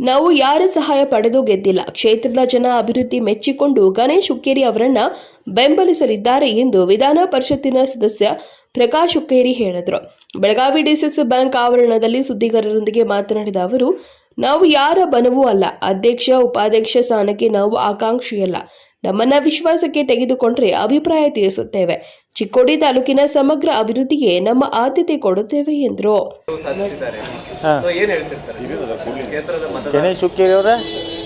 ನಾವು ಯಾರ ಸಹಾಯ ಪಡೆದು ಗೆದ್ದಿಲ್ಲ. ಕ್ಷೇತ್ರದ ಜನ ಅಭಿವೃದ್ಧಿ ಮೆಚ್ಚಿಕೊಂಡು ಗಣೇಶ್ ಹುಕ್ಕೇರಿ ಅವರನ್ನ ಬೆಂಬಲಿಸಲಿದ್ದಾರೆ ಎಂದು ವಿಧಾನ ಪರಿಷತ್ತಿನ ಸದಸ್ಯ ಪ್ರಕಾಶ್ ಹುಕ್ಕೇರಿ ಹೇಳಿದರು. ಬೆಳಗಾವಿ ಡಿಸಿಸಿ ಬ್ಯಾಂಕ್ ಆವರಣದಲ್ಲಿ ಸುದ್ದಿಗಾರರೊಂದಿಗೆ ಮಾತನಾಡಿದ ಅವರು, ನಾವು ಯಾರ ಬನವೂ ಅಲ್ಲ. ಅಧ್ಯಕ್ಷ, ಉಪಾಧ್ಯಕ್ಷ ಸ್ಥಾನಕ್ಕೆ ನಾವು ಆಕಾಂಕ್ಷಿಯಲ್ಲ. ನಮ್ಮನ್ನ ವಿಶ್ವಾಸಕ್ಕೆ ತೆಗೆದುಕೊಂಡ್ರೆ ಅಭಿಪ್ರಾಯ ತಿಳಿಸುತ್ತೇವೆ ಚಿಕ್ಕೋಡಿ ತಾಲೂಕಿನ ಸಮಗ್ರ ಅಭಿವೃದ್ಧಿಗೆ ನಮ್ಮ ಆದ್ಯತೆ ಕೊಡುತ್ತೇವೆ ಎಂದರು. ಸಾಧಿಸಿದ್ದಾರೆ ಹಾ. ಸೊ ಏನ್ ಸರ್? ಕ್ಷೇತ್ರದ ಮತದಾರ ಗಣೇಶ್ ಹುಕ್ಕೇರಿ ಅವರ?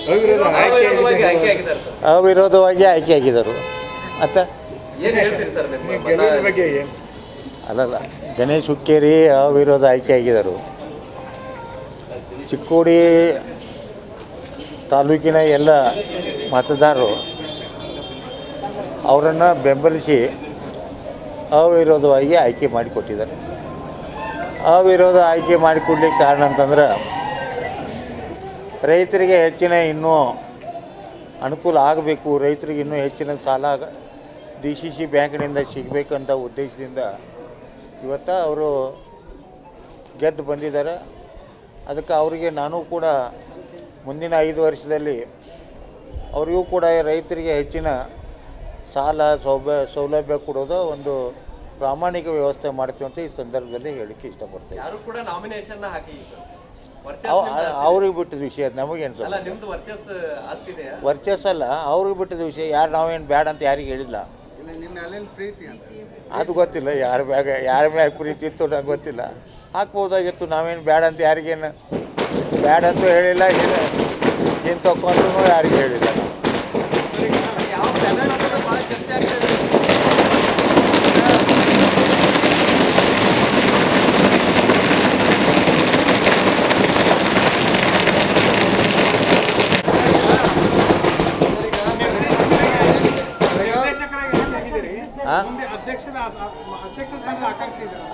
ಅವಿರೋಧವಾಗಿ ಆಯ್ಕೆ ಆಗಿದ್ದರು ಆಯ್ಕೆಯಾಗಿದ್ದರು ಮತ್ತು? ಏನ್ ಹೇಳ್ತೀರಿ ಸರ್ ನಿಮ್ಮ ಮತ ಅಲ್ಲಲ್ಲ ಗಣೇಶ್ ಹುಕ್ಕೇರಿ ಅವಿರೋಧ ಆಯ್ಕೆಯಾಗಿದ್ದರು ಚಿಕ್ಕೋಡಿ ತಾಲೂಕಿನ ಎಲ್ಲ ಮತದಾರರು ಅವರನ್ನು ಬೆಂಬಲಿಸಿ ಅವಿರೋಧವಾಗಿ ಆಯ್ಕೆ ಮಾಡಿಕೊಟ್ಟಿದ್ದಾರೆ ಅವಿರೋಧ ಆಯ್ಕೆ ಮಾಡಿಕೊಡ್ಲಿಕ್ಕೆ ಕಾರಣ ಅಂತಂದ್ರೆ, ರೈತರಿಗೆ ಹೆಚ್ಚಿನ ಇನ್ನೂ ಅನುಕೂಲ ಆಗಬೇಕು, ರೈತರಿಗೆ ಇನ್ನೂ ಹೆಚ್ಚಿನ ಸಾಲ ಡಿ ಸಿ ಸಿ ಬ್ಯಾಂಕ್ನಿಂದ ಸಿಗಬೇಕಂತ ಉದ್ದೇಶದಿಂದ ಇವತ್ತು ಅವರು ಗೆದ್ದು ಬಂದಿದ್ದಾರೆ. ಅದಕ್ಕೆ ಅವರಿಗೆ ನಾನು ಕೂಡ ಮುಂದಿನ ಐದು ವರ್ಷದಲ್ಲಿ ಅವರಿಗೂ ಕೂಡ ರೈತರಿಗೆ ಹೆಚ್ಚಿನ ಸಾಲ ಸೌಭ್ಯ ಸೌಲಭ್ಯ ಕೊಡೋದು ಒಂದು ಪ್ರಾಮಾಣಿಕ ವ್ಯವಸ್ಥೆ ಮಾಡ್ತೀವಿ ಅಂತ ಈ ಸಂದರ್ಭದಲ್ಲಿ ಹೇಳಿಕ್ಕೆ ಇಷ್ಟಪಡ್ತೇವೆ ಯಾರು ಕೂಡ ನಾಮಿನೇಷನ್ ಹಾಕಲಿಲ್ಲ ಸರ್. ವರ್ಚಸ್ ಅವ್ ನಿಮ್ದು- ಅವ್ರಿಗೆ ಬಿಟ್ಟಿದ ವಿಷಯ ನಮಗೇನು ಅಲ್ಲ ಸ್ವಲ್ಪ ನಿಮ್ದು ವರ್ಚಸ್ ಅಲ್ಲ ವರ್ಚಸ್ಸಲ್ಲ ಅವ್ರಿಗೆ ಬಿಟ್ಟಿದ ವಿಷಯ ಯಾರು ನಾವೇನು ಬೇಡ ಅಂತ ಯಾರಿಗೆ ಹೇಳಿಲ್ಲ ಇಲ್ಲ ನಿಮ್ಮ ಅಲ್ಲೇನು ಪ್ರೀತಿ ಅಂತ ಅದು ಗೊತ್ತಿಲ್ಲ ಯಾರ ಮ್ಯಾಗ ಯಾರ ಮ್ಯಾಗ ಪ್ರೀತಿ ಇತ್ತು ನಂಗೆ ಗೊತ್ತಿಲ್ಲ. ಹಾಕ್ಬೋದಾಗಿತ್ತು ನಾವೇನು ಬೇಡ ಅಂತ ಯಾರಿಗೇನು ಬೇಡ ಅಂತೂ ಹೇಳಿಲ್ಲ ಏನು ಏನು ತಕ್ಕೊಂಡ್ರು ಯಾರಿಗೂ ಹೇಳಿಲ್ಲ. ನಾವು.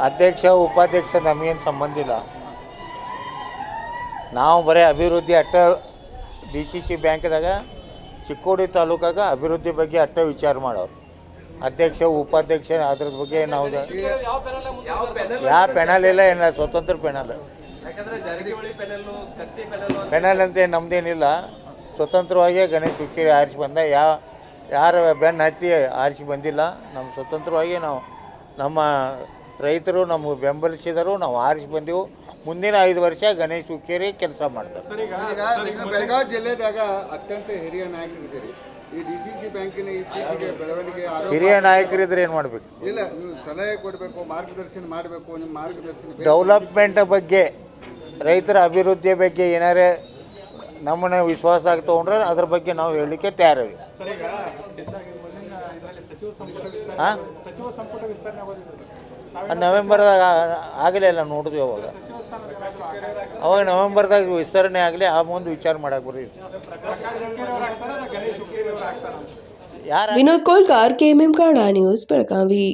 ಅಧ್ಯಕ್ಷ ಉಪಾಧ್ಯಕ್ಷ ನಮಗೇನು ಸಂಬಂಧ ಇಲ್ಲ. ನಾವು ಬರೀ ಅಭಿವೃದ್ಧಿ ಅಟ್ಟ ಡಿ ಸಿ ಸಿ ಬ್ಯಾಂಕ್ದಾಗ ಚಿಕ್ಕೋಡಿ ತಾಲೂಕಾಗ ಅಭಿವೃದ್ಧಿ ಬಗ್ಗೆ ಅಟ್ಟ ವಿಚಾರ ಮಾಡೋರು. ಅಧ್ಯಕ್ಷ ಉಪಾಧ್ಯಕ್ಷ ಅದ್ರ ಬಗ್ಗೆ ನಾವು ಯಾವ ಯಾವ ಪೆನಲ್ ಇಲ್ಲ ಏನಿಲ್ಲ ಸ್ವತಂತ್ರ ಪೆನಲ್. ಪೆನಲ್ ಅಂತ ಏನ್ ನಮ್ದೇನಿಲ್ಲ. ಸ್ವತಂತ್ರವಾಗಿ ಗಣೇಶ ಹುಕ್ಕೇರಿ ಆರಿಸಿ ಬಂದ. ಯಾವ ಯಾರ ಬೆನ್ನು ಹತ್ತಿ ಆರಿಸಿ ಬಂದಿಲ್ಲ. ನಮ್ಮ ಸ್ವತಂತ್ರವಾಗಿ ನಾವು ನಮ್ಮ ರೈತರು ನಮಗೆ ಬೆಂಬಲಿಸಿದರು. ನಾವು ಆರಿಸಿ ಬಂದೆವು. ಮುಂದಿನ ಐದು ವರ್ಷ ಗಣೇಶ್ ಹುಕ್ಕೇರಿ ಕೆಲಸ ಮಾಡ್ತಾರೆ. ಈಗ ಬೆಳಗಾವಿ ಜಿಲ್ಲೆದಾಗ ಅತ್ಯಂತ ಹಿರಿಯ ನಾಯಕರಿದ್ದೀರಿ ಈ ಡಿ ಸಿ ಸಿ ಬ್ಯಾಂಕಿನ ಇತ್ತೀಚೆಗೆ ಬೆಳವಣಿಗೆ ಆರೋಪ ಹಿರಿಯ ನಾಯಕರಿದ್ರೆ ಏನು ಮಾಡಬೇಕು? ಇಲ್ಲ ನೀವು ಸಲಹೆ ಕೊಡಬೇಕು ಮಾರ್ಗದರ್ಶನ ಮಾಡಬೇಕು ನಿಮ್ಮ ಮಾರ್ಗದರ್ಶನ ಬೇಕು. ಡೆವಲಪ್ಮೆಂಟ್ ಬಗ್ಗೆ ರೈತರ ಅಭಿವೃದ್ಧಿ ಬಗ್ಗೆ ಏನಾರೇ ನಮ್ಮನ್ನ ವಿಶ್ವಾಸ ಆಗಿ ತಗೊಂಡ್ರೆ ಅದ್ರ ಬಗ್ಗೆ ನಾವು ಹೇಳಲಿಕ್ಕೆ ತಯಾರಿ ಹಾಂ? ಸಚಿವ ಸಂಪುಟ ವಿಸ್ತರಣೆ ಆಗೋದಿದೆ ಸರ್. ನವೆಂಬರ್ದಾಗ ಆಗಲೇ ಇಲ್ಲ ನೋಡಿದ್ವಿ ಅವಾಗ. ಅವಾಗ ನವೆಂಬರ್ದಾಗ ವಿಸ್ತರಣೆ ಆಗಲಿ ಆ ಮುಂದೆ ವಿಚಾರ ಮಾಡಕ್ಕೆ ಬರ್ರಿ ಪ್ರಕಾಶ್ ವಿನೋದ್ ಕೋಲ್ಕಾರ್ ಕೆಎಂಎಂ ಕನ್ನಡ ನ್ಯೂಸ್ ಬೆಳಗಾವಿ.